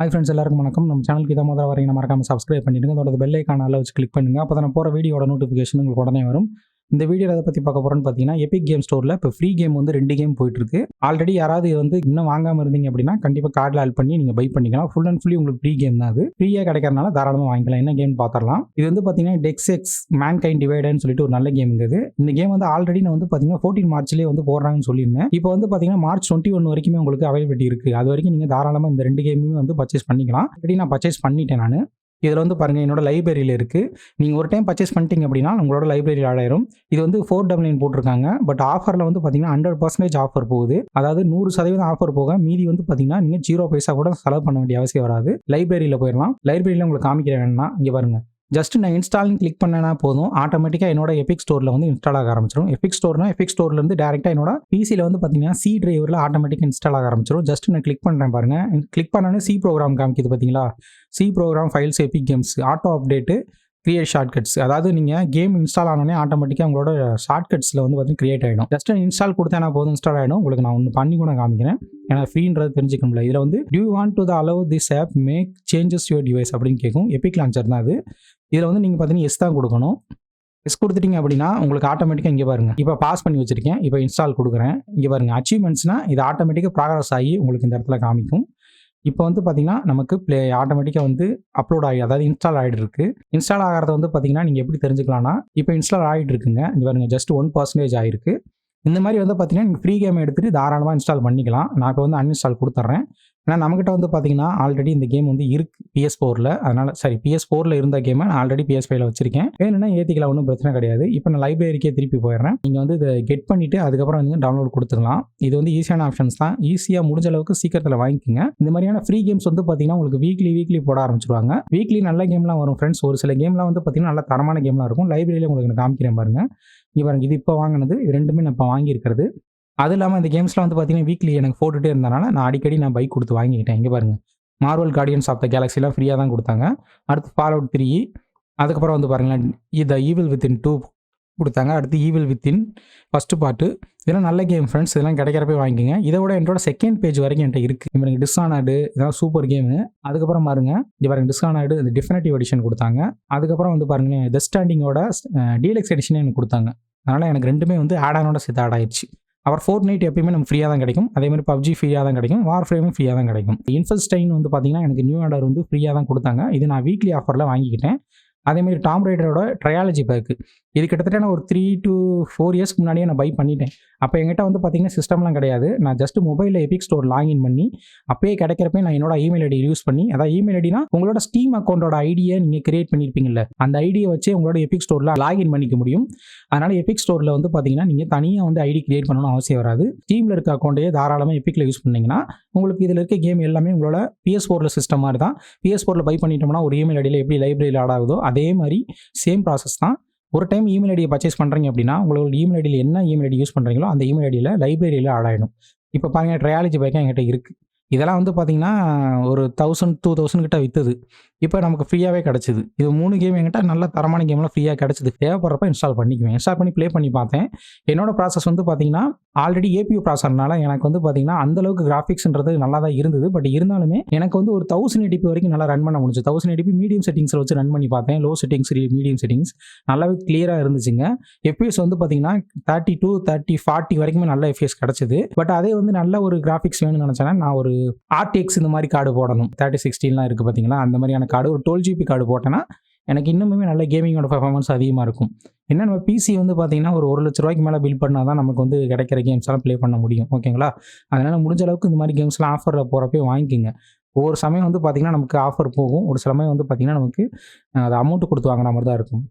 Hi friends எல்லாருக்கும் வணக்கம். நம்ம சேனலுக்கு இதை முதல்ல வரீங்க மறக்காம சப்ஸ்கிரைப் பண்ணிடுங்க. அதோட பெல் ஐக்கான அளவு வச்சு கிளிக் பண்ணுங்கள் அப்போ தான் போகிற வீடியோட நோட்டிஃபிகேஷன் உங்களுக்கு உடனே வரும். இந்த வீடியோவில் எதை பற்றி பார்க்க போகிறோன்னு பார்த்தீங்கன்னா எபிக் கேம் ஸ்டோரில் இப்போ ஃப்ரீ கேம் வந்து ரெண்டு கேம் போயிட்டுருக்கு. ஆல்ரெடி யாராவது வந்து இன்னும் வாங்காமல் இருந்தீங்க அப்படின்னா கண்டிப்பாக கார்டில் ஆட் பண்ணி நீங்கள் பை பண்ணிக்கலாம். ஃபுல் அண்ட் ஃபுல்லி உங்களுக்கு ஃப்ரீ கேம் தான் அது. ஃப்ரீயாக கிடைக்கிறனால தாராளமாக வாங்கிக்கலாம். என்ன கேம் பார்த்துடலாம்? இது வந்து பார்த்தீங்கன்னா டெக்ஸ் எக்ஸ் மேன் கைண்ட் டிவைடர்னு சொல்லிட்டு ஒரு நல்ல கேம் இது இந்த கேம் வந்து ஆல்ரெடி நான் வந்து பார்த்தீங்கன்னா ஃபோர்டீன் மார்ச்லேயே வந்து போடுறாங்கன்னு சொல்லியிருந்தேன். இப்போ வந்து பார்த்தீங்கன்னா மார்ச் டுவெண்ட்டி ஒன் வரைக்குமே உங்களுக்கு அவைலபிலிட்டி இருக்குது அது வரைக்கும் நீங்கள் தாராளமாக இந்த ரெண்டு கேமுமே வந்து பர்ச்சேஸ் பண்ணிக்கலாம். ஆல்ரெடி நான் பர்ச்சேஸ் பண்ணிட்டேன் நான். இதில் வந்து பாருங்கள் என்னோட லைப்ரரியில் இருக்குது நீங்கள் ஒரு டைம் பர்ச்சேஸ் பண்ணிட்டீங்க அப்படின்னா உங்களோட லைப்ரரி ஆடாயிரும் இது வந்து ஃபோர் டபுள் நைன் போட்டிருக்காங்க. பட் ஆஃபரில் வந்து பார்த்தீங்கன்னா ஹண்ட்ரட் பர்சன்டேஜ் ஆஃபர் போகுது. அதாவது நூறு சதவீதம் ஆஃபர் போக மீதி வந்து பார்த்தீங்கன்னா நீங்கள் ஜீரோ பைசா கூட செலவு பண்ண வேண்டிய அவசியம் வராது. லைப்ரரியில் போயிடலாம் லைப்ரரியில் உங்களுக்கு காமிக்கிறேன் வேணும்னா இங்கே பாருங்கள் ஜஸ்ட் நான் இன்ஸ்டால்னு கிளிக் பண்ணேன்னா போதும். ஆட்டோமேட்டிக்காக என்னோட எபிக் ஸ்டோரில் வந்து இன்ஸ்டால் ஆக ஆரம்பிச்சிடும் எபிக் ஸ்டோர்னா எபிக் ஸ்டோர்லேருந்து டேரெக்டாக என்னோட பிசியில் வந்து பார்த்தீங்கன்னா சி டிரைவரில் ஆட்டோமேட்டிக்காக இன்ஸ்டால் ஆக ஆரம்பிச்சிடும் ஜஸ்ட் நான் கிளிக் பண்ணுறேன் பாருங்கள் கிளிக் பண்ணோன்னே சி ப்ரோக்ராம் காமிக்குது பார்த்தீங்களா C program files Epic games auto update create shortcuts அதாவது நீங்கள் கேம் இன்ஸ்டால் ஆனோடனே ஆட்டோமேட்டிக்காக உங்களோட ஷார்ட்கட்ஸில் வந்து பார்த்தீங்கன்னா கிரியேட் ஆகிடும் ஜஸ்ட் இன்ஸ்டால் கொடுத்தா கொடுத்தேனா போதும் இன்ஸ்டால் ஆகிடும் உங்களுக்கு நான் ஒன்று பண்ணி கூட காமிக்கிறேன். ஏன்னா ஃப்ரீன்றது தெரிஞ்சுக்கணும்ல. இதில் வந்து do you want to the allow this app make changes your device அப்படின்னு கேட்கும். எபிக் லான்ச்சர் தான் அது. இதில் வந்து நீங்கள் பார்த்தீங்கன்னா எஸ் தான் கொடுக்கணும். எஸ் கொடுத்துட்டீங்க அப்படின்னா உங்களுக்கு ஆட்டோமேட்டிக்காக இங்கே பாருங்க. இப்போ பாஸ் பண்ணி வச்சிருக்கேன். இப்போ இன்ஸ்டால் கொடுக்குறேன். இங்கே பாருங்க. அச்சீவ்மெண்ட்ஸ்னால் இது ஆட்டோமேட்டிக்காக ப்ராக்ரஸ் ஆகி உங்களுக்கு இந்த இடத்துல காமிக்கும். இப்போ வந்து பார்த்தீங்கன்னா நமக்கு ப்ளே ஆட்டோமேட்டிக்காக வந்து அப்லோட் ஆகி அதாவது இன்ஸ்டால் ஆகிட்டு இருக்கு. இன்ஸ்டால் ஆகிறத வந்து பார்த்தீங்கன்னா நீங்கள் எப்படி தெரிஞ்சுக்கலாம்னா இப்போ இன்ஸ்டால் ஆகிட்டு இருக்குங்க. இங்கே பாருங்க ஜஸ்ட் ஒன் பர்சன்டேஜ் ஆயிருக்கு. இந்த மாதிரி வந்து பார்த்தீங்கன்னா நீங்கள் ஃப்ரீ கேம் எடுத்துகிட்டு தாராளமாக இன்ஸ்டால் பண்ணிக்கலாம். நான் இப்போ வந்து அன்இன்ஸ்டால் கொடுத்துட்றேன் ஏன்னா நம்மகிட்ட வந்து பார்த்தீங்கன்னா ஆல்ரெடி இந்த கேம் வந்து இருக்கு பிஎஸ் ஃபோரில் அதனால் சரி பிஎஸ் ஃபோரில் இருந்த கேமை நான் ஆல்ரெடி பிஎஸ் ஃபைவ்ல வச்சிருக்கேன். வேணும்னா ஏற்றிக்கலாம் ஒன்றும் பிரச்சனை கிடையாது. இப்போ நான் லைப்ரரிக்கே திருப்பி போயிடுறேன். நீங்கள் வந்து இதை கெட் பண்ணிவிட்டு அதுக்கப்புறம் வந்து டவுன்லோட் கொடுத்துக்கலாம். இது வந்து ஈஸியான ஆப்ஷன்ஸ் தான். ஈஸியாக முடிஞ்ச அளவுக்கு சீக்கிரத்தில் வாங்கிக்கோங்க. இந்த மாதிரியான ஃப்ரீ கேம்ஸ் வந்து பார்த்தீங்கன்னா உங்களுக்கு வீக்லி வீக்லி போட ஆரம்பிச்சிருவாங்க. வீக்லி நல்ல கேம்லாம் வரும் ஃப்ரெண்ட்ஸ் ஒரு சில கேம்லாம் வந்து பார்த்தீங்கன்னா நல்ல தரமான கேம்லாம் இருக்கும். லைப்ரரியில் உங்களுக்கு நான் காமிக்கிறேன் பாருங்கள் இங்கே பாருங்கள் இது இப்போ வாங்கினது இது ரெண்டுமே நான் இப்போ வாங்கியிருக்கிறது. அது இல்லாமல் இந்த கேம்ஸில் வந்து பார்த்தீங்கன்னா வீக்லி எனக்கு போட்டுகிட்டே இருந்தனால நான் அடிக்கடி நான் பைக் கொடுத்து வாங்கிக்கிட்டேன். இங்கே பாருங்கள் மார்வல் கார்டியன்ஸ் ஆஃப் த கேலக்ஸிலாம் ஃப்ரீயாக தான் கொடுத்தாங்க. அடுத்து ஃபால் அவுட் த்ரீ அதுக்கப்புறம் வந்து பாருங்களேன் த ஈவில் வித்தின் டூ கொடுத்தாங்க. அடுத்து ஈவில் வித்தின் ஃபஸ்ட்டு பாட்டு இதெல்லாம் நல்ல கேம் ஃப்ரெண்ட்ஸ் இதெல்லாம் கிடைக்கிறப்ப வாங்கிக்கோங்க. இதை விட என்னோட செகண்ட் பேஜ் வரைக்கும் என்கிட்ட இருக்குது இப்போ எனக்கு டிஸ்ஆனாடு இதெல்லாம் சூப்பர் கேமு அதுக்கப்புறம் பாருங்க. இது பாருங்க டிஸ்ஆனாடு இந்த டிஃபினட்டிவ் எடிஷன் கொடுத்தாங்க. அதுக்கப்புறம் வந்து பாருங்களேன் த ஸ்டாண்டிங்கோட டீலக்ஸ் எடிஷனே எனக்கு கொடுத்தாங்க. அதனால் எனக்கு ரெண்டுமே வந்து ஆடானோட சேர்த்து ஆட் ஆயிடுச்சு. அவர் ஃபோர் நைட் எப்பயுமே நம்ம ஃப்ரீயாக தான் கிடைக்கும். அதே மாதிரி பப்ஜி ஃப்ரீயாக தான் கிடைக்கும். வார் ஃப்ரேமும் ஃப்ரீயாக தான் கிடைக்கும். இன்ஃபஸ்டைன் வந்து பார்த்தீங்கன்னா எனக்கு நியூ ஆர்டர் வந்து ஃப்ரீயாக தான் கொடுத்தாங்க. இது நான் வீக்லி ஆஃபரில் வாங்கிக்கிட்டேன். அதேமாதிரி டாம் ரைடரோட ட்ரையாலஜி பேக்கு இது கிட்டத்தட்ட நான் ஒரு த்ரீ டு ஃபோர் இயர்ஸ்க்கு முன்னாடியே நான் பை பண்ணிட்டேன். அப்போ எங்கிட்ட வந்து பார்த்தீங்கன்னா சிஸ்டம்லாம் கிடையாது. நான் ஜஸ்ட் மொபைலில் எபிக் ஸ்டோர் லாகின் பண்ணி அப்பயே கிடைக்கிறப்ப நான் என்னோட இமெயில் ஐடி யூஸ் பண்ணி அதாவது இமெயில் ஐடினா உங்களோட ஸ்டீம் அக்கௌண்ட்டோட ஐடியை நீங்கள் கிரியேட் பண்ணியிருப்பீங்கல்ல அந்த ஐடியை வச்சு உங்களோட எபிக் ஸ்டோரில் லாகின் பண்ணிக்க முடியும். அதனால் எபிக் ஸ்டோரில் வந்து பார்த்தீங்கன்னா நீங்கள் தனியாக வந்து ஐடி கிரியேட் பண்ணணும்னு அவசியம் வராது. ஸ்டீமில் இருக்க அக்கௌண்ட்டையே தாராளமாக எபிக்கில் யூஸ் பண்ணிங்கன்னா உங்களுக்கு இதில் இருக்க கேம் எல்லாமே உங்களோட பிஎஸ் ஃபோரில் சிஸ்டம் மாதிரி தான் பிஎஸ் ஃபோரில் பை பண்ணிட்டோம்னா ஒரு இமெயில் ஐடியில் எப்படி லைப்ரரியில் ஆட் ஆகுதோ அதே மாதிரி சேம் ப்ராசஸ் தான். ஒரு டைம் இமெயில் ஐடியை பர்ச்சேஸ் பண்ணுறீங்க அப்படின்னா உங்களோட இமெயில் ஐடியில் என்ன இமெயில் ஐடி யூஸ் பண்ணுறீங்களோ அந்த இமெயில் ஐடியில் லைப்ரரியில் ஆட் ஆகிடும் இப்போ பாருங்க ட்ரையாலஜி பைக்காக என்கிட்ட இருக்குது இதெல்லாம் வந்து பார்த்தீங்கன்னா ஒரு தௌசண்ட் டூ தௌசண்ட் கிட்ட விற்றுது இப்போ நமக்கு ஃப்ரீயாகவே கிடச்சிது. இது மூணு கேம் என்கிட்ட நல்ல தரமான கேம்லாம் ஃப்ரீயாக கிடச்சிது. தேவைப்படுறப்ப இன்ஸ்டால் பண்ணிக்குவேன். இன்ஸ்டால் பண்ணி ப்ளே பண்ணி பார்த்தேன். என்னோட ப்ராசஸ் வந்து பார்த்தீங்கன்னா ஆல்ரெடி ஏபியூ ப்ராசர்னால எனக்கு வந்து பார்த்தீங்கன்னா அந்தளவுக்கு கிராஃபிக்ஸ்ன்றது நல்லா தான் இருந்தது. பட் இருந்தாலுமே எனக்கு வந்து ஒரு தௌசண்ட் எடிபி வரைக்கும் நல்லா ரன் பண்ண முடிஞ்சு தௌசண்ட் எடிபி மீடியம் செட்டிங்ஸில் வச்சு ரன் பண்ணி பார்த்தேன். லோ செட்டிங்ஸ் மீடியம் செட்டிங்ஸ் நல்லாவே கிளியராக இருந்துச்சுங்க. எஃபிஎஸ் வந்து பார்த்தீங்கன்னா தேர்ட்டி டூ தேர்ட்டி ஃபார்ட்டி வரைக்குமே நல்ல எஃபிஎஸ் கிடச்சிது. பட் அதே வந்து நல்ல ஒரு கிராஃபிக்ஸ் வேணும்னு நினச்சேன்னா நான் ஒரு ஆர்டிஎக்ஸ் இந்த மாதிரி கார்டு போடணும். தேர்ட்டி சிக்ஸ்டீன்லாம் இருக்குது பார்த்தீங்களா அந்த மாதிரியான கார்டு ஒரு டுவெல் ஜிபி கார்டு போட்டேன்னா எனக்கு இன்னுமே நல்ல கேமிங்கோட பர்ஃபார்மன்ஸ் அதிகமாக இருக்கும். என்ன நம்ம பிசி வந்து பார்த்தீங்கன்னா ஒரு ஒரு லட்ச ரூபாய்க்கு மேலே பில் பண்ணால் தான் நமக்கு வந்து கிடைக்கிற கேம்ஸ் எல்லாம் ப்ளே பண்ண முடியும். ஓகேங்களா? அதனால் முடிஞ்ச அளவுக்கு இந்த மாதிரி கேம்ஸ்லாம் ஆஃபரில் போகிறப்பே வாங்கிக்கோங்க. ஒவ்வொரு சமயம் வந்து பார்த்திங்கன்னா நமக்கு ஆஃபர் போகும். ஒரு சமயம் வந்து பார்த்திங்கன்னா நமக்கு அது அமௌண்ட் கொடுத்து வாங்குற மாதிரி தான் இருக்கும்.